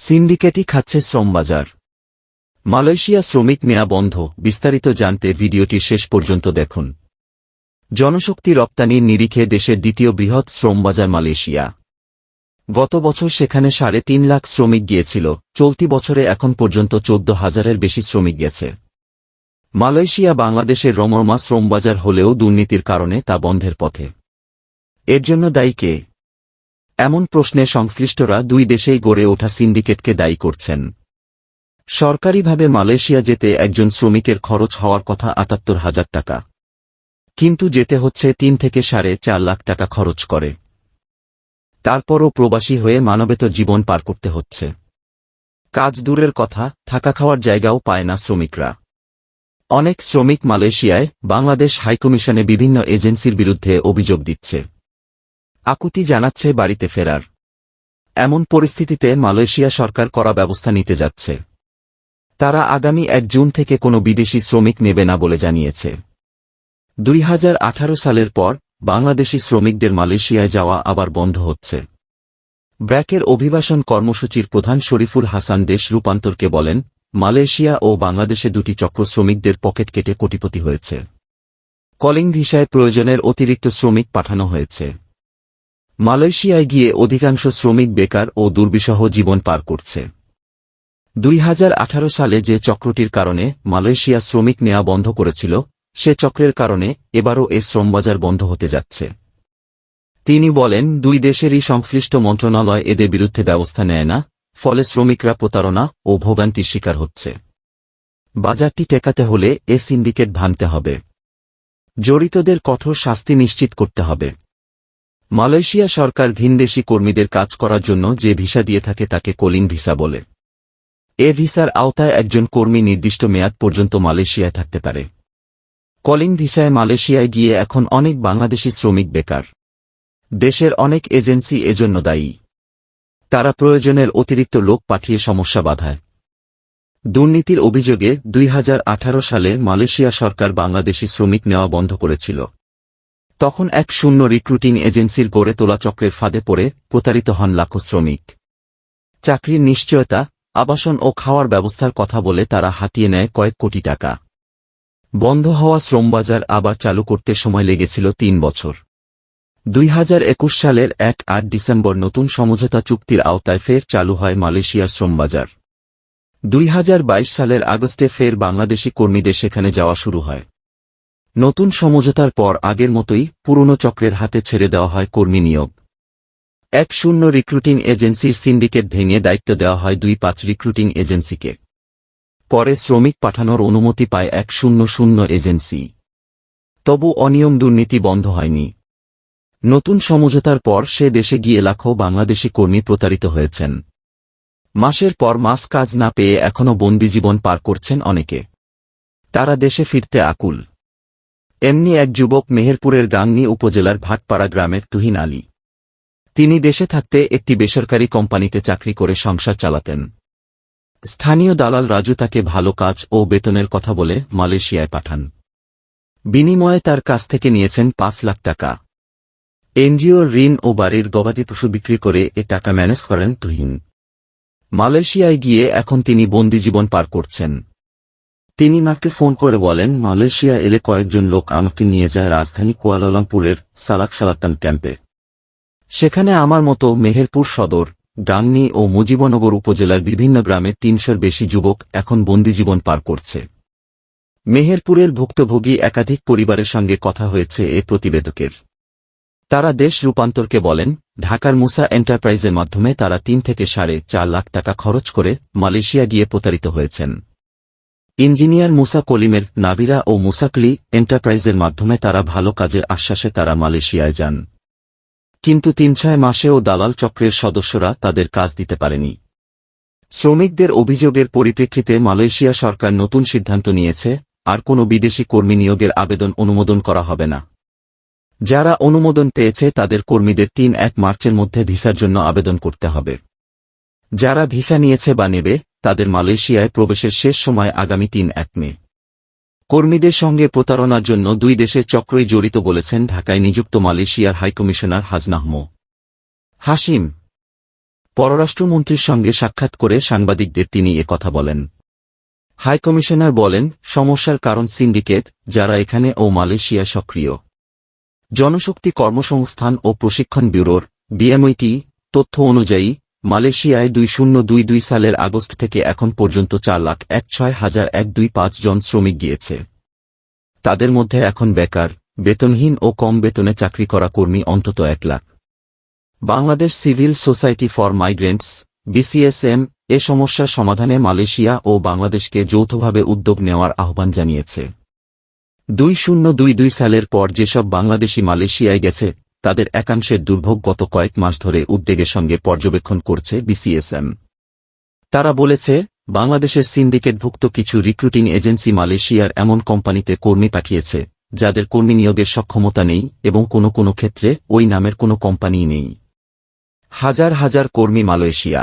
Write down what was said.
সিন্ডিকেটই খাচ্ছে শ্রমবাজার। মালয়েশিয়া শ্রমিক নেয়া বন্ধ, বিস্তারিত জানতে ভিডিওটি শেষ পর্যন্ত দেখুন। জনশক্তি রপ্তানির নিরিখে দেশের দ্বিতীয় বৃহৎ শ্রমবাজার মালয়েশিয়া। গত বছর সেখানে সাড়ে তিন লাখ শ্রমিক গিয়েছিল, চলতি বছরে এখন পর্যন্ত চোদ্দ হাজারের বেশি শ্রমিক গেছে। মালয়েশিয়া বাংলাদেশের রমরমা শ্রমবাজার হলেও দুর্নীতির কারণে তা বন্ধের পথে। এর জন্য দায়ী কে? এমন প্রশ্নে সংশ্লিষ্টরা দুই দেশেই গড়ে ওঠা সিন্ডিকেটকে দায়ী করছেন। সরকারিভাবে মালয়েশিয়া যেতে একজন শ্রমিকের খরচ হওয়ার কথা আটাত্তর হাজার টাকা। কিন্তু যেতে হচ্ছে তিন থেকে সাড়ে চার লাখ টাকা খরচ করে। তারপরও প্রবাসী হয়ে মানবেতর জীবন পার করতে হচ্ছে। কাজ দূরের কথা, থাকা খাওয়ার জায়গাও পায় না শ্রমিকরা। অনেক শ্রমিক মালয়েশিয়ায় বাংলাদেশ হাইকমিশনে বিভিন্ন এজেন্সির বিরুদ্ধে অভিযোগ দিচ্ছে। আকুতি জানাচ্ছে বাড়িতে ফেরার। এমন পরিস্থিতিতে মালয়েশিয়া সরকার করা ব্যবস্থা নিতে যাচ্ছে। তারা আগামী এক জুন থেকে কোনো বিদেশি শ্রমিক নেবে না বলে জানিয়েছে। দুই হাজার আঠারো সালের পর বাংলাদেশি শ্রমিকদের মালয়েশিয়ায় যাওয়া আবার বন্ধ হচ্ছে। ব্র্যাকের অভিবাসন কর্মসূচির প্রধান শরীফুল হাসান দেশ রূপান্তরকে বলেন, মালয়েশিয়া ও বাংলাদেশে দুটি চক্র শ্রমিকদের পকেট কেটে কোটিপতি হয়েছে। কলিং ভিসায় প্রয়োজনের অতিরিক্ত শ্রমিক পাঠানো হয়েছে। মালয়েশিয়ায় গিয়ে অধিকাংশ শ্রমিক বেকার ও দুর্বিষহ জীবন পার করছে। দুই হাজার আঠারো সালে যে চক্রটির কারণে মালয়েশিয়া শ্রমিক নেওয়া বন্ধ করেছিল, সে চক্রের কারণে এবারও এ শ্রমবাজার বন্ধ হতে যাচ্ছে। তিনি বলেন, দুই দেশেরই সংশ্লিষ্ট মন্ত্রণালয় এদের বিরুদ্ধে ব্যবস্থা নেয় না, ফলে শ্রমিকরা প্রতারণা ও ভোগান্তির শিকার হচ্ছে। বাজারটি টেকাতে হলে এ সিন্ডিকেট ভাঙতে হবে। জড়িতদের কঠোর শাস্তি নিশ্চিত করতে হবে। মালয়েশিয়া সরকার ভিনদেশি কর্মীদের কাজ করার জন্য যে ভিসা দিয়ে থাকে তাকে কলিং ভিসা বলে। এ ভিসার আওতায় একজন কর্মী নির্দিষ্ট মেয়াদ পর্যন্ত মালয়েশিয়ায় থাকতে পারে। কলিং ভিসায় মালয়েশিয়ায় গিয়ে এখন অনেক বাংলাদেশি শ্রমিক বেকার। দেশের অনেক এজেন্সি এজন্য দায়ী। তারা প্রয়োজনের অতিরিক্ত লোক পাঠিয়ে সমস্যা বাধায়। দুর্নীতির অভিযোগে দুই হাজার আঠারো সালে মালয়েশিয়া সরকার বাংলাদেশি শ্রমিক নেওয়া বন্ধ করেছিল। তখন এক শূন্য রিক্রুটিং এজেন্সির গড়ে তোলা চক্রের ফাঁদে পড়ে প্রতারিত হন লাখো শ্রমিক। চাকরির নিশ্চয়তা, আবাসন ও খাওয়ার ব্যবস্থার কথা বলে তারা হাতিয়ে নেয় কয়েক কোটি টাকা। বন্ধ হওয়া শ্রমবাজার আবার চালু করতে সময় লেগেছিল তিন বছর। দুই হাজার একুশ সালের এক আট ডিসেম্বর নতুন সমঝোতা চুক্তির আওতায় ফের চালু হয় মালয়েশিয়ার শ্রমবাজার। দুই হাজার বাইশ সালের আগস্টে ফের বাংলাদেশি কর্মীদের সেখানে যাওয়া শুরু হয়। নতুন সমঝোতার পর আগের মতোই পুরনো চক্রের হাতে ছেড়ে দেওয়া হয় কর্মী নিয়োগ। এক শূন্য রিক্রুটিং এজেন্সির সিন্ডিকেট ভেঙে দায়িত্ব দেওয়া হয় দুই পাঁচ রিক্রুটিং এজেন্সিকে। পরে শ্রমিক পাঠানোর অনুমতি পায় এক শূন্য শূন্য এজেন্সি। তবু অনিয়ম দুর্নীতি বন্ধ হয়নি। নতুন সমঝোতার পর সে দেশে গিয়ে লাখো বাংলাদেশি কর্মী প্রতারিত হয়েছেন। মাসের পর মাস কাজ না পেয়ে এখনও বন্দি জীবন পার করছেন অনেকে। তারা দেশে ফিরতে আকুল। এমনি এক যুবক মেহেরপুরের গাংনি উপজেলার ভাটপাড়া গ্রামের তুহিন আলী। তিনি দেশে থাকতে একটি বেসরকারি কোম্পানিতে চাকরি করে সংসার চালাতেন। স্থানীয় দালাল রাজু তাকে ভালো কাজ ও বেতনের কথা বলে মালয়েশিয়ায় পাঠান। বিনিময়ে তার কাছ থেকে নিয়েছেন পাঁচ লাখ টাকা। এনজিওর ঋণ ও বাড়ির গবাদি পশু বিক্রি করে এ টাকা ম্যানেজ করেন তুহিন। মালয়েশিয়ায় গিয়ে এখন তিনি বন্দি জীবন পার করছেন। তিনি মাকে ফোন করে বলেন, মালয়েশিয়া এলে কয়েকজন লোক আমাকে নিয়ে যায় রাজধানী কুয়ালালামপুরের সালাক সালাতান ক্যাম্পে। সেখানে আমার মতো মেহেরপুর সদর, ডাংনি ও মুজিবনগর উপজেলার বিভিন্ন গ্রামে তিনশোর বেশি যুবক এখন বন্দিজীবন পার করছে। মেহেরপুরের ভুক্তভোগী একাধিক পরিবারের সঙ্গে কথা হয়েছে এ প্রতিবেদকের। তারা দেশ রূপান্তরকে বলেন, ঢাকার মুসা এন্টারপ্রাইজের মাধ্যমে তারা তিন থেকে সাড়ে চার লাখ টাকা খরচ করে মালয়েশিয়া গিয়ে প্রতারিত হয়েছেন। ইঞ্জিনিয়ার মুসা কলিমের নাবিরা ও মুসাকলি এন্টারপ্রাইজের মাধ্যমে তারা ভালো কাজের আশ্বাসে তারা মালয়েশিয়ায় যান। কিন্তু তিন ছয় মাসেও দালাল চক্রের সদস্যরা তাদের কাজ দিতে পারেনি। শ্রমিকদের অভিযোগের পরিপ্রেক্ষিতে মালয়েশিয়া সরকার নতুন সিদ্ধান্ত নিয়েছে, আর কোনো বিদেশি কর্মী নিয়োগের আবেদন অনুমোদন করা হবে না। যারা অনুমোদন পেয়েছে তাদের কর্মীদের তিন এক মার্চের মধ্যে ভিসার জন্য আবেদন করতে হবে। যারা ভিসা নিয়েছে বা নেবে তাদের মালয়েশিয়ায় প্রবেশের শেষ সময় আগামী তিন এক মে। কর্মীদের সঙ্গে প্রতারণার জন্য দুই দেশের চক্রই জড়িত বলেছেন ঢাকায় নিযুক্ত মালয়েশিয়ার হাইকমিশনার হাজনাহমো হাসিম পররাষ্ট্রমন্ত্রীর সঙ্গে সাক্ষাৎ করে সাংবাদিকদের তিনি কথা বলেন। হাইকমিশনার বলেন, সমস্যার কারণ সিন্ডিকেট, যারা এখানে ও মালয়েশিয়া সক্রিয়। জনশক্তি কর্মসংস্থান ও প্রশিক্ষণ ব্যুরোর, বিএমইটি, তথ্য অনুযায়ী মালয়েশিয়ায় দুই শূন্য দুই দুই সালের আগস্ট থেকে এখন পর্যন্ত চার লাখ এক ছয় হাজার এক দুই পাঁচ জন শ্রমিক গিয়েছে। তাদের মধ্যে এখন বেকার, বেতনহীন ও কম বেতনে চাকরি করা কর্মী অন্তত এক lakh. Bangladesh civil society for migrants, BCSM, এ সমস্যার সমাধানে মালয়েশিয়া ও বাংলাদেশকে যৌথভাবে উদ্যোগ নেওয়ার আহ্বান জানিয়েছে। দুই শূন্য দুই দুই সালের পর যেসব বাংলাদেশি মালয়েশিয়ায় গেছে তাদের একাংশের দুর্ভোগ গত কয়েক মাস ধরে উদ্বেগের সঙ্গে পর্যবেক্ষণ করছে বিসিএসএম। তারা বলেছে, বাংলাদেশের সিন্ডিকেটভুক্ত কিছু রিক্রুটিং এজেন্সি মালয়েশিয়ার এমন কোম্পানিতে কর্মী পাঠিয়েছে, যাদের কর্মী নিয়োগের সক্ষমতা নেই এবং কোনো কোনো ক্ষেত্রে ওই নামের কোনো কোম্পানি নেই। হাজার হাজার কর্মী মালয়েশিয়া।